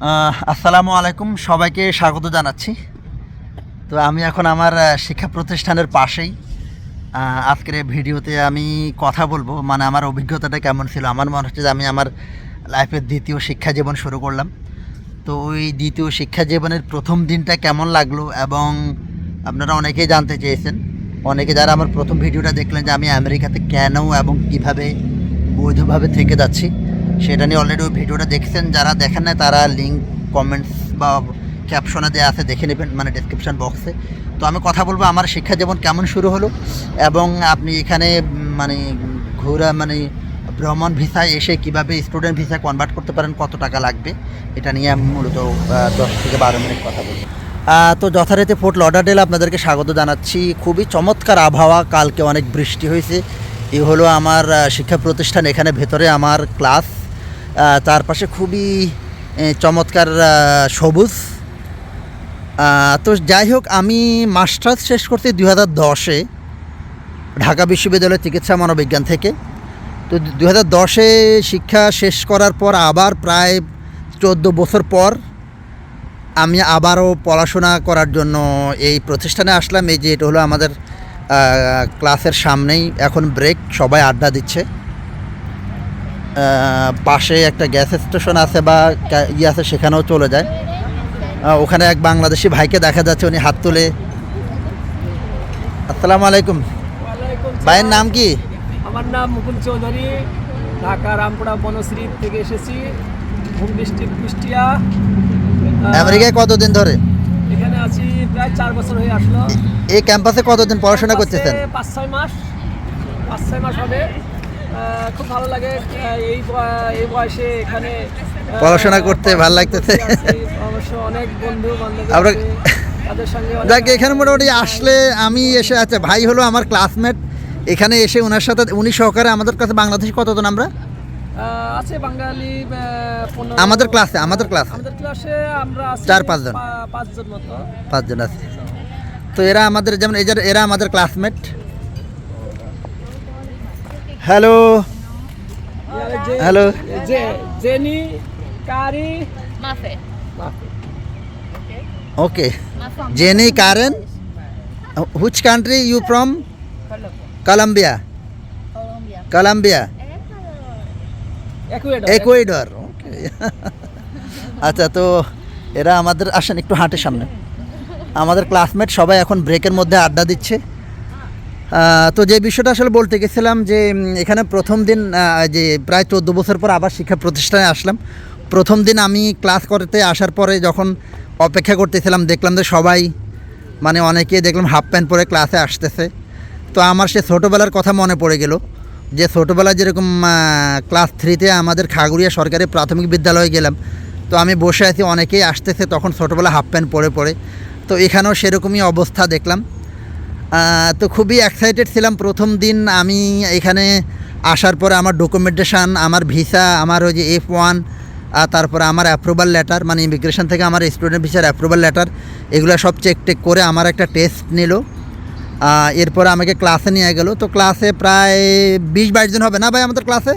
আসসালামু আলাইকুম, সবাইকে স্বাগত জানাচ্ছি। তো আমি এখন আমার শিক্ষা প্রতিষ্ঠানের পাশেই। আজকের ভিডিওতে আমি কথা বলব মানে আমার অভিজ্ঞতাটা কেমন ছিল। আমার মনে হচ্ছে যে আমি আমার লাইফের দ্বিতীয় শিক্ষা জীবন শুরু করলাম। তো ওই দ্বিতীয় শিক্ষা জীবনের প্রথম দিনটা কেমন লাগল এবং আপনারা অনেকেই জানতে চেয়েছেন। অনেকে যারা আমার প্রথম ভিডিওটা দেখলেন যে আমি আমেরিকাতে কেন এবং কীভাবে বৈধভাবে থেকে যাচ্ছি। সেটা নিয়ে অলরেডি ওই ভিডিওটা দেখছেন। যারা দেখেন না তারা লিঙ্ক কমেন্টস বা ক্যাপশনে দেওয়া আছে, দেখে নেবেন মানে ডেসক্রিপশন বক্সে তো আমি কথা বলব, আমার শিক্ষা জীবন কেমন শুরু হলো এবং আপনি এখানে মানে ঘোরা মানে ভ্রমণ ভিসায় এসে কীভাবে স্টুডেন্ট ভিসায় কনভার্ট করতে পারেন, কত টাকা লাগবে, এটা নিয়ে আমি মূলত দশ থেকে বারো মিনিট কথা বলব। তো যথারীতি ফোর্ট লডারডেল আপনাদেরকে স্বাগত জানাচ্ছি। খুবই চমৎকার আবহাওয়া, কালকে অনেক বৃষ্টি হয়েছে। এই হলো আমার শিক্ষা প্রতিষ্ঠান, এখানে ভেতরে আমার ক্লাস আহ, তার পাশে খুবই চমৎকার সবুজ। তো যাই হোক আমি মাস্টার্স শেষ করতে দুই হাজার দশে ঢাকা বিশ্ববিদ্যালয়ের চিকিৎসা মনোবিজ্ঞান থেকে। তো দু হাজার দশে শিক্ষা শেষ করার পর আবার প্রায় চোদ্দ বছর পর আমি আবারও পড়াশোনা করার জন্য এই প্রতিষ্ঠানে আসলাম। এই যে এটা হলো আমাদের ক্লাসের সামনেই এখন ব্রেক সবাই আড্ডা দিচ্ছে। পাশে একটা গ্যাস স্টেশন আছে বা ইয়ে আছে সেখানেও চলে যায়। ওখানে এক বাংলাদেশি ভাইকে দেখা যাচ্ছে উনি হাত তুলে। আসসালামু আলাইকুম। ভাইয়ের নাম কি? আমার নাম মুকুল চৌধুরী। ঢাকা রামপুরা বনশ্রী থেকে এসেছি। Home district Kushtia. আমেরিকায় কতদিন ধরে? এখানে আছি প্রায় চার বছর হয়ে আসলো। এই ক্যাম্পাসে কতদিন পড়াশোনা করতেছেন? পাঁচ ছয় মাস। পাঁচ ছয় মাস হবে। খুব ভালো লাগে। এই এই বয়সে এখানে পড়াশোনা করতে ভালো লাগতেছে। অবশ্য অনেক বন্ধু বান্ধব যাক এখানে মোটামুটি আসলে আমি এসে আচ্ছা ভাই হলো আমার ক্লাসমেট এখানে এসে ওনার সাথে উনি সহকারে আমাদের কাছে বাংলাদেশি কতজন আমরা? আছে বাঙালি আমাদের ক্লাসে আমাদের ক্লাসে আমাদের ক্লাসে আমরা চার, পাঁচজন। পাঁচজন মতো। পাঁচজন আছে। তো এরা আমাদের যেমন এরা আমাদের classmate hello hello Jenny Kari Muffet. Okay Jenny Karen which country you from Colombia. Colombia Ecuador আচ্ছা তো এরা আমাদের আসেন একটু হাঁটে সামনে। আমাদের ক্লাসমেট সবাই এখন ব্রেকের মধ্যে আড্ডা দিচ্ছে। তো যে বিষয়টা আসলে বলতে গেছিলাম যে এখানে প্রথম দিন যে প্রায় চোদ্দ বছর পর আবার শিক্ষা প্রতিষ্ঠানে আসলাম। প্রথম দিন আমি ক্লাস করতে আসার পরে যখন অপেক্ষা করতেছিলাম, দেখলাম যে সবাই মানে অনেকেই দেখলাম হাফ প্যান্ট পরে ক্লাসে আসতেছে। তো আমার সে ছোটোবেলার কথা মনে পড়ে গেল যে, ছোটোবেলায় যেরকম ক্লাস থ্রিতে আমাদের খাগুড়িয়া সরকারি প্রাথমিক বিদ্যালয়ে গেলাম। তো আমি বসে আছি, অনেকেই আসতেছে, তখন ছোটোবেলা হাফ প্যান্ট পরে পরে। তো এখানেও সেরকমই অবস্থা দেখলাম। তো খুবই এক্সাইটেড ছিলাম প্রথম দিন আমি এখানে আসার পরে আমার ডকুমেন্টেশন আমার ভিসা আমার ওই যে এফ ওয়ান তারপরে আমার অ্যাপ্রুভাল লেটার মানে ইমিগ্রেশন থেকে আমার স্টুডেন্ট ভিসার অ্যাপ্রুভাল লেটার এগুলো সব চেক টেক করে আমার একটা টেস্ট নিল। এরপরে আমাকে ক্লাসে নিয়ে গেল। তো ক্লাসে প্রায় বিশ বাইশ জন হবে না ভাই আমাদের ক্লাসে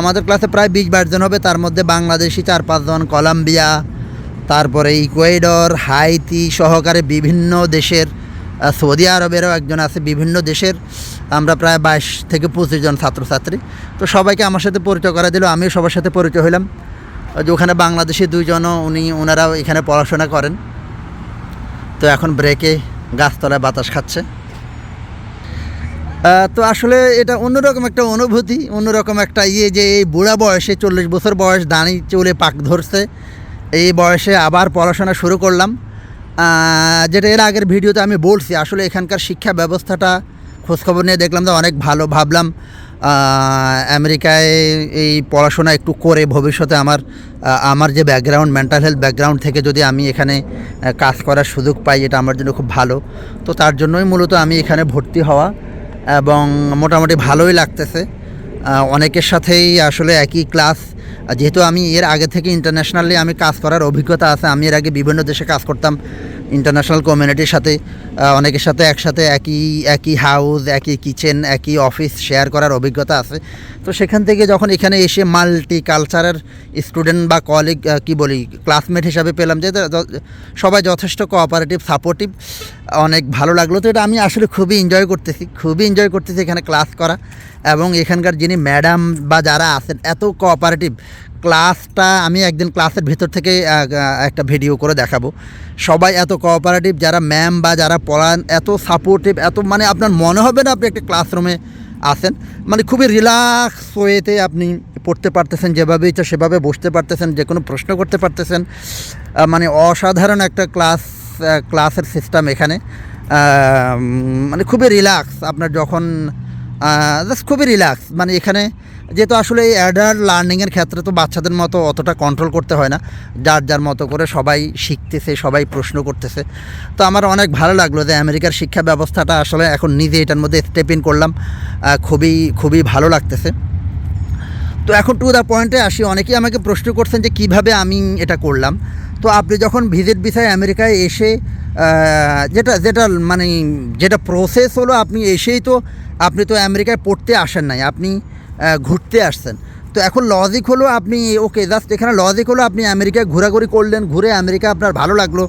আমাদের ক্লাসে প্রায় বিশ বাইশ জন হবে। তার মধ্যে বাংলাদেশি চার পাঁচজন কলম্বিয়া, তারপরে ইকুয়েডর, হাইতি সহকারে বিভিন্ন দেশের সৌদি আরবেরও একজন আছে, বিভিন্ন দেশের। আমরা প্রায় বাইশ থেকে পঁচিশ জন ছাত্রছাত্রী। তো সবাইকে আমার সাথে পরিচয় করা দিল, আমিও সবার সাথে পরিচয় হইলাম। যে ওখানে বাংলাদেশি দুইজনও, উনি ওনারাও এখানে পড়াশোনা করেন। তো এখন ব্রেকে গাছতলায় বাতাস খাচ্ছে। তো আসলে এটা অন্যরকম একটা অনুভূতি, অন্যরকম একটা ইয়ে যে এই বুড়া বয়সে, চল্লিশ বছর বয়স দাঁড়ি চলে পাক ধরছে। এই বয়সে আবার পড়াশোনা শুরু করলাম। যেটা এর আগের ভিডিওতে আমি বলছি, আসলে এখানকার শিক্ষা ব্যবস্থাটা খোঁজখবর নিয়ে দেখলাম যে অনেক ভালো। ভাবলাম আমেরিকায় এই পড়াশোনা একটু করে ভবিষ্যতে আমার আমার যে ব্যাকগ্রাউন্ড মেন্টাল হেলথ ব্যাকগ্রাউন্ড থেকে যদি আমি এখানে কাজ করার সুযোগ পাই, এটা আমার জন্য খুব ভালো। তো তার জন্যই মূলত আমি এখানে ভর্তি হওয়া এবং মোটামুটি ভালোই লাগতেছে। অনেকের সাথেই আসলে একই ক্লাস যেহেতু আমি এর আগে থেকে ইন্টারন্যাশনালি আমি কাজ করার অভিজ্ঞতা আছে, আমি এর আগে বিভিন্ন দেশে কাজ করতাম। ইন্টারন্যাশনাল কমিউনিটির সাথে অনেকের সাথে একসাথে একই একই হাউস একই কিচেন একই অফিস শেয়ার করার অভিজ্ঞতা আছে। তো সেখান থেকে যখন এখানে এসে মাল্টি কালচারের স্টুডেন্ট বা কলিগ কি বলি ক্লাসমেট হিসাবে পেলাম যে সবাই যথেষ্ট কোঅপারেটিভ সাপোর্টিভ অনেক ভালো লাগল। তো এটা আমি আসলে খুবই এনজয় করতেছি, খুবই এনজয় করতেছি এখানে ক্লাস করা। এবং এখানকার যিনি ম্যাডাম বা যারা আছেন, এত কোঅপারেটিভ ক্লাসটা আমি একদিন ক্লাসের ভিতর থেকে একটা ভিডিও করে দেখাবো। সবাই এত কোঅপারেটিভ যারা ম্যাম বা যারা পড়ান, এত সাপোর্টিভ এত মানে আপনার মনে হবে না আপনি একটা ক্লাসরুমে আসেন মানে খুবই রিল্যাক্স ওয়েতে আপনি পড়তে পারতেছেন, যেভাবে ইচ্ছা সেভাবে বসতে পারতেছেন যে কোনো প্রশ্ন করতে পারতেছেন। মানে অসাধারণ একটা ক্লাস ক্লাসের সিস্টেম এখানে। মানে খুবই রিল্যাক্স আপনার যখন জাস্ট খুবই রিল্যাক্স মানে এখানে যেহেতু আসলে এই অ্যাডাল্ট লার্নিংয়ের ক্ষেত্রে তো বাচ্চাদের মতো অতটা কন্ট্রোল করতে হয় না। যার যার মতো করে সবাই শিখতেছে, সবাই প্রশ্ন করতেছে। তো আমার অনেক ভালো লাগল যে আমেরিকার শিক্ষা ব্যবস্থাটা আসলে এখন নিজে এটার মধ্যে স্টেপ ইন করলাম। খুবই খুবই ভালো লাগতেছে। তো এখন টু দ্য পয়েন্টে আসি। অনেকেই আমাকে প্রশ্ন করছেন যে কীভাবে আমি এটা করলাম। তো আপনি যখন ভিজিট ভিসায় আমেরিকায় এসে যেটা যেটা মানে যেটা প্রসেস হলো, আপনি এসেই তো, আপনি তো আমেরিকায় পড়তে আসেন নাই। আপনি ঘুরতে আসছেন। তো এখন লজিক হলো আপনি ওকে জাস্ট এখানে লজিক হলো আপনি আমেরিকায় ঘোরাঘুরি করলেন, ঘুরে আমেরিকা আপনার ভালো লাগল।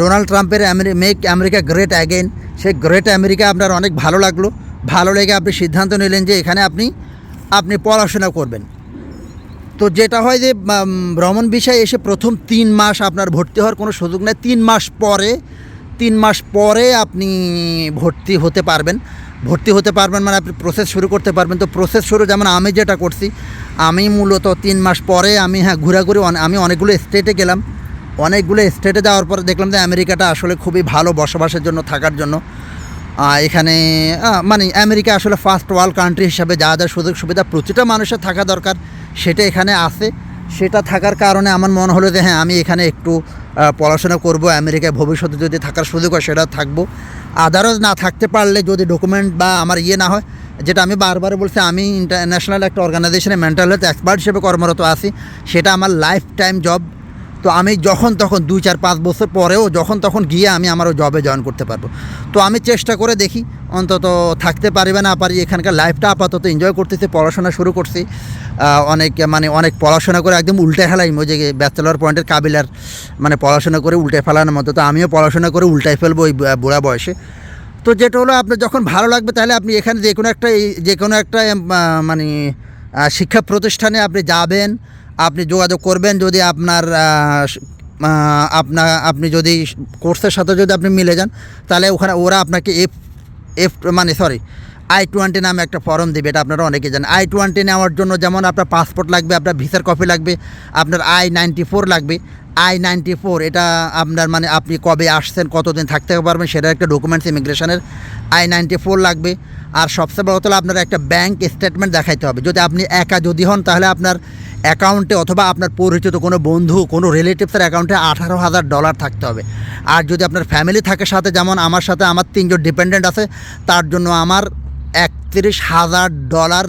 ডোনাল্ড ট্রাম্পের মেক আমেরিকা গ্রেট অ্যাগেন সেই গ্রেট আমেরিকা আপনার অনেক ভালো লাগল। ভালো লেগে আপনি সিদ্ধান্ত নিলেন যে এখানে আপনি আপনি পড়াশোনা করবেন। তো যেটা হয় যে ভ্রমণ বিষয়ে এসে প্রথম তিন মাস আপনার ভর্তি হওয়ার কোনো সুযোগ নেই। তিন মাস পরে, তিন মাস পরে আপনি ভর্তি হতে পারবেন। ভর্তি হতে পারবেন মানে আপনি প্রসেস শুরু করতে পারবেন। তো প্রসেস শুরু যেমন আমি যেটা করছি, আমি মূলত তিন মাস পরে আমি হ্যাঁ ঘোরাঘুরি আমি অনেকগুলো স্টেটে গেলাম। অনেকগুলো স্টেটে যাওয়ার পরে দেখলাম যে আমেরিকাটা আসলে খুবই ভালো বসবাসের জন্য, থাকার জন্য। এখানে মানে আমেরিকা আসলে ফার্স্ট ওয়ার্ল্ড কান্ট্রি হিসাবে যা যা সুযোগ সুবিধা প্রতিটা মানুষের থাকা দরকার, সেটা এখানে আছে। সেটা থাকার কারণে আমার মনে হলো যে হ্যাঁ আমি এখানে একটু পড়াশোনা করব, আমেরিকায় ভবিষ্যতে যদি থাকার সুযোগ হয় সেটা থাকব। আদারস না থাকতে পারলে যদি ডকুমেন্ট বা আমার ইয়ে না হয়, যেটা আমি বারবার বলছি, আমি ইন্টারন্যাশনাল একটা অর্গানাইজেশনে মেন্টাল হেলথ এক্সপার্ট হিসেবে কর্মরত আছি। সেটা আমার লাইফ টাইম জব তো আমি যখন তখন দুই চার পাঁচ বছর পরেও যখন তখন গিয়ে আমি আমার ওই জবে জয়েন করতে পারব। তো আমি চেষ্টা করে দেখি, অন্তত থাকতে পারি না পারি, এখানকার লাইফটা আপাতত এনজয় করতেছি, পড়াশোনা শুরু করছি। অনেক মানে অনেক পড়াশোনা করে একদম উল্টে ফেলাই যে ব্যাচেলর পয়েন্টের কাবিলার মানে পড়াশোনা করে উল্টে ফেলানোর মতো। তো আমিও পড়াশোনা করে উল্টাই ফেলব ওই বুড়া বয়সে। তো যেটা হলো, আপনার যখন ভালো লাগবে, তাহলে আপনি এখানে যে কোনো একটা যে কোনো একটা মানে শিক্ষা প্রতিষ্ঠানে আপনি যাবেন আপনি যোগাযোগ করবেন যদি আপনার আপনা, আপনি যদি কোর্সের সাথে যদি আপনি মিলে যান, তাহলে ওখানে ওরা আপনাকে এফ এফ মানে সরি আই টোয়েন্টি নামে একটা ফর্ম দেবে, এটা আপনারা অনেকে জানেন। আই টোয়েন্টি নেওয়ার জন্য যেমন আপনার পাসপোর্ট লাগবে, আপনার ভিসার কপি লাগবে, আপনার আই নাইনটি ফোর লাগবে। আই নাইনটি ফোর এটা আপনার মানে আপনি কবে আসছেন, কতদিন থাকতে পারবেন সেটার একটা ডকুমেন্টস ইমিগ্রেশনের আই নাইনটি ফোর লাগবে। আর সবচেয়ে বড় হলো আপনার একটা ব্যাংক স্টেটমেন্ট দেখাইতে হবে। যদি আপনি একা যদি হন, তাহলে আপনার অ্যাকাউন্টে অথবা আপনার পরিচিত কোনো বন্ধু, কোনো রিলেটিভসের অ্যাকাউন্টে আঠারো হাজার ডলার থাকতে হবে। আর যদি আপনার ফ্যামিলি থাকে সাথে, যেমন আমার সাথে, আমার তিনজন ডিপেন্ডেন্ট আছে, তার জন্য আমার একত্রিশ হাজার ডলার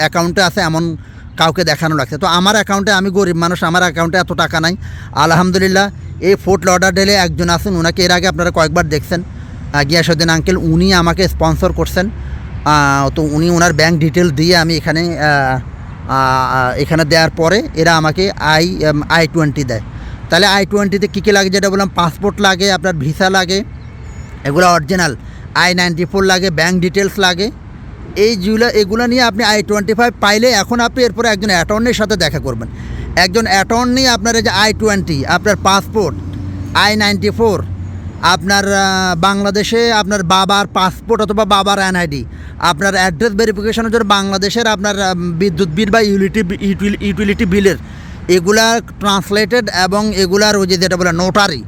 অ্যাকাউন্টে আছে এমন কাউকে দেখানো লাগছে। তো আমার অ্যাকাউন্টে আমি গরিব মানুষ, আমার অ্যাকাউন্টে এত টাকা নাই। আলহামদুলিল্লাহ, এই ফোর্ট লডার ডেলে একজন আছেন ওনাকে এর আগে আপনারা কয়েকবার দেখছেন। গিয়াসুদ্দিন আঙ্কেল উনি আমাকে স্পন্সর করছেন। তো উনি ওনার ব্যাংক ডিটেল দিয়ে আমি এখানে এখানে দেওয়ার পরে এরা আমাকে আই আই টোয়েন্টি দেয়। তাহলে আই টোয়েন্টিতে কী কী লাগে যেটা বললাম? পাসপোর্ট লাগে, আপনার ভিসা লাগে, এগুলো অরিজিনাল আই নাইনটি ফোর লাগে ব্যাঙ্ক ডিটেলস লাগে। এইগুলো এগুলো নিয়ে আপনি আই টোয়েন্টি ফাইভ পাইলে এখন আপনি এরপরে একজন অ্যাটর্নির সাথে দেখা করবেন। একজন অ্যাটর্নি আপনার যে আই টোয়েন্টি আপনার পাসপোর্ট আই নাইনটি ফোর আপনার বাংলাদেশে আপনার বাবার পাসপোর্ট অথবা বাবার এনআইডি আপনার অ্যাড্রেস ভেরিফিকেশনের জন্য বাংলাদেশের আপনার বিদ্যুৎ বিল বা ইউলিটি ইউটিলিটি বিলের এগুলা ট্রান্সলেটেড এবং এগুলার ওই যে যেটা বলে নোটারি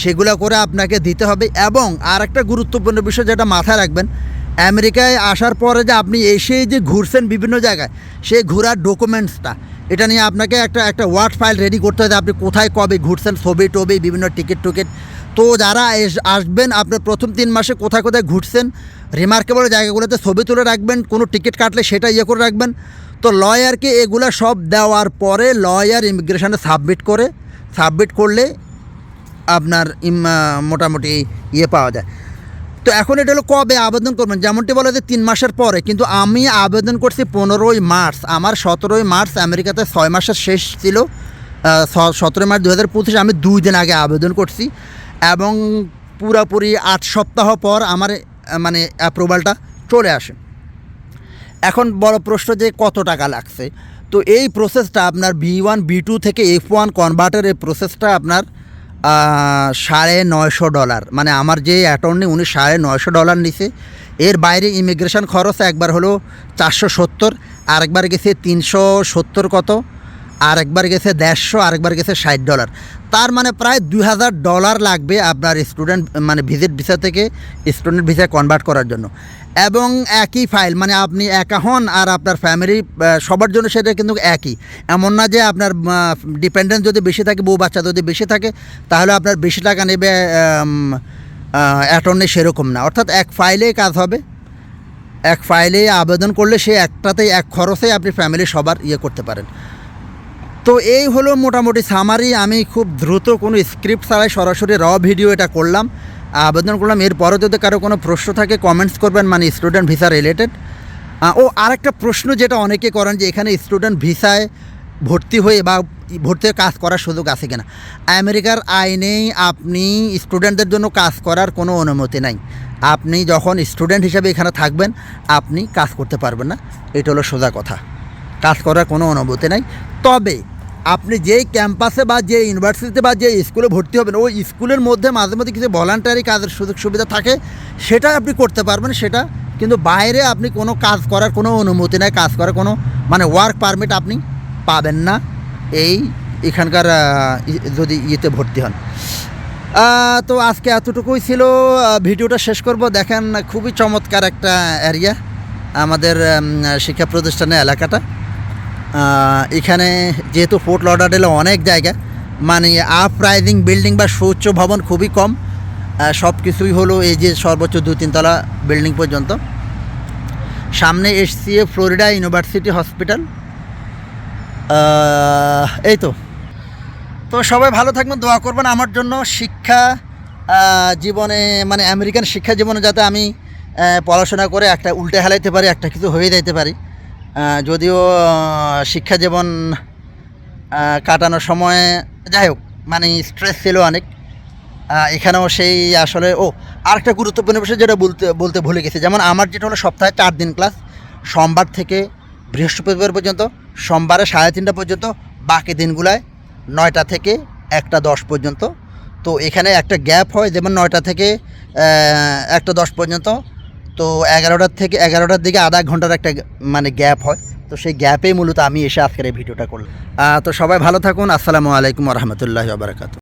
সেগুলো করে আপনাকে দিতে হবে। এবং আর একটা গুরুত্বপূর্ণ বিষয় যেটা মাথায় রাখবেন, আমেরিকায় আসার পরে যে আপনি এসেই যে ঘুরছেন বিভিন্ন জায়গায় সেই ঘোরার ডকুমেন্টসটা এটা নিয়ে আপনাকে একটা একটা ওয়ার্ড ফাইল রেডি করতে হবে আপনি কোথায়, কবে ঘুরছেন ছবি টবি বিভিন্ন টিকিট টুকিট তো যারা আসবেন, আপনার প্রথম তিন মাসে কোথায় কোথায় ঘুরছেন রিমার্কেবল জায়গাগুলোতে ছবি তুলে রাখবেন, কোনো টিকিট কাটলে সেটা ইয়ে করে রাখবেন। তো লয়ারকে এগুলা সব দেওয়ার পরে লয়ার ইমিগ্রেশনে সাবমিট করে সাবমিট করলে আপনার মোটামুটি ইয়ে পাওয়া যায়। তো এখন এটা হলো কবে আবেদন করবেন? যেমনটি বলে যে তিন মাসের পরে, কিন্তু আমি আবেদন করছি পনেরোই মার্চ। আমার সতেরোই মার্চ আমেরিকাতে ছয় মাসের শেষ ছিল। সতেরোই মার্চ দু হাজার আমি দুই দিন আগে আবেদন করছি। এবং পুরোপুরি আট সপ্তাহ পর আমার মানে অ্যাপ্রুভালটা চলে আসে। এখন বড় প্রশ্ন যে কত টাকা লাগছে? তো এই প্রসেসটা আপনার বি ওয়ান বি টু থেকে এফ ওয়ান কনভার্টার এই প্রসেসটা আপনার সাড়ে নয়শো ডলার মানে আমার যে অ্যাটর্নি উনি সাড়ে নয়শো ডলার নিছে। এর বাইরে ইমিগ্রেশন খরচ একবার হলো চারশো সত্তর, আরেকবার গেছে তিনশো সত্তর কত? আরেকবার গেছে দেড়শো, আরেকবার গেছে ষাট ডলার তার মানে প্রায় দুই হাজার ডলার লাগবে আপনার স্টুডেন্ট মানে ভিজিট ভিসা থেকে স্টুডেন্ট ভিসায় কনভার্ট করার জন্য। এবং একই ফাইল মানে আপনি একা হন আর আপনার ফ্যামিলি সবার জন্য সেটা কিন্তু একই। এমন না যে আপনার ডিপেন্ডেন্স যদি বেশি থাকে, বউ বাচ্চা যদি বেশি থাকে, তাহলে আপনার বেশি টাকা নেবে অ্যাটর্নি সেরকম না। অর্থাৎ এক ফাইলেই কাজ হবে। এক ফাইলে আবেদন করলে সে একটাতেই, এক খরচেই আপনি ফ্যামিলি সবার ইয়ে করতে পারেন। তো এই হলো মোটামুটি সামারি আমি খুব দ্রুত কোনো স্ক্রিপ্ট ছাড়াই সরাসরি র ভিডিও এটা করলাম। আবেদন করলাম। এরপরও যদি কারও কোনো প্রশ্ন থাকে কমেন্টস করবেন মানে স্টুডেন্ট ভিসা রিলেটেড ও আরেকটা প্রশ্ন যেটা অনেকে করেন যে, এখানে স্টুডেন্ট ভিসায় ভর্তি হয়ে বা ভর্তি হয়ে কাজ করার সুযোগ আছে কিনা? আমেরিকার আইনেই আপনি স্টুডেন্টদের জন্য কাজ করার কোনো অনুমতি নাই। আপনি যখন স্টুডেন্ট হিসেবে এখানে থাকবেন, আপনি কাজ করতে পারবেন না। এটা হলো সোজা কথা। কাজ করার কোনো অনুমতি নাই। তবে আপনি যেই ক্যাম্পাসে বা যে ইউনিভার্সিটিতে বা যে স্কুলে ভর্তি হবেন, ওই স্কুলের মধ্যে মাঝে মধ্যে কিছু ভলান্টারি কাজের সুযোগ সুবিধা থাকে, সেটা আপনি করতে পারবেন, সেটা কিন্তু বাইরে আপনি কোনো কাজ করার কোনো অনুমতি নাই, কাজ করার কোনো মানে ওয়ার্ক পারমিট আপনি পাবেন না, এই এখানকার যদি ইয়েতে ভর্তি হন। তো আজকে এতটুকুই ছিল ভিডিওটা শেষ করব। দেখেন, খুবই চমৎকার একটা এরিয়া আমাদের শিক্ষা প্রতিষ্ঠানের এলাকাটা। এখানে যেহেতু ফোর্ট লডারডেলে অনেক জায়গা মানে আপ রাইজিং বিল্ডিং বা সুউচ্চ ভবন খুবই কম সব কিছুই হলো এই যে সর্বোচ্চ দু তিনতলা বিল্ডিং পর্যন্ত। সামনে এসসিএ ফ্লোরিডা ইউনিভার্সিটি হসপিটাল। এই তো। তো সবাই ভালো থাকবেন, দোয়া করবেন। আমার জন্য শিক্ষা জীবনে মানে আমেরিকান শিক্ষা জীবনে যাতে আমি পড়াশোনা করে একটা উল্টে হেলাইতে পারি, একটা কিছু হয়ে যাইতে পারি। যদিও শিক্ষা জীবন কাটানোর সময়, যাই হোক মানে স্ট্রেস ছিল অনেক। এখানেও সেই আসলে, ও, আরেকটা গুরুত্বপূর্ণ বিষয় যেটা বলতে বলতে ভুলে গেছি। যেমন আমার যেটা হলো সপ্তাহে চার দিন ক্লাস সোমবার থেকে বৃহস্পতিবার পর্যন্ত, সোমবারে সাড়ে তিনটা পর্যন্ত, বাকি দিনগুলায় নয়টা থেকে একটা দশ পর্যন্ত। তো এখানে একটা গ্যাপ হয়, যেমন নয়টা থেকে একটা দশ পর্যন্ত তো এগারোটার থেকে, এগারোটার দিকে আধা ঘণ্টার একটা মানে গ্যাপ হয়। তো সেই গ্যাপেই মূলত আমি এসে আজকের এই ভিডিওটা করলাম। তো সবাই ভালো থাকুন। আসসালামু আলাইকুম রহমতুল্লাহ বারকাত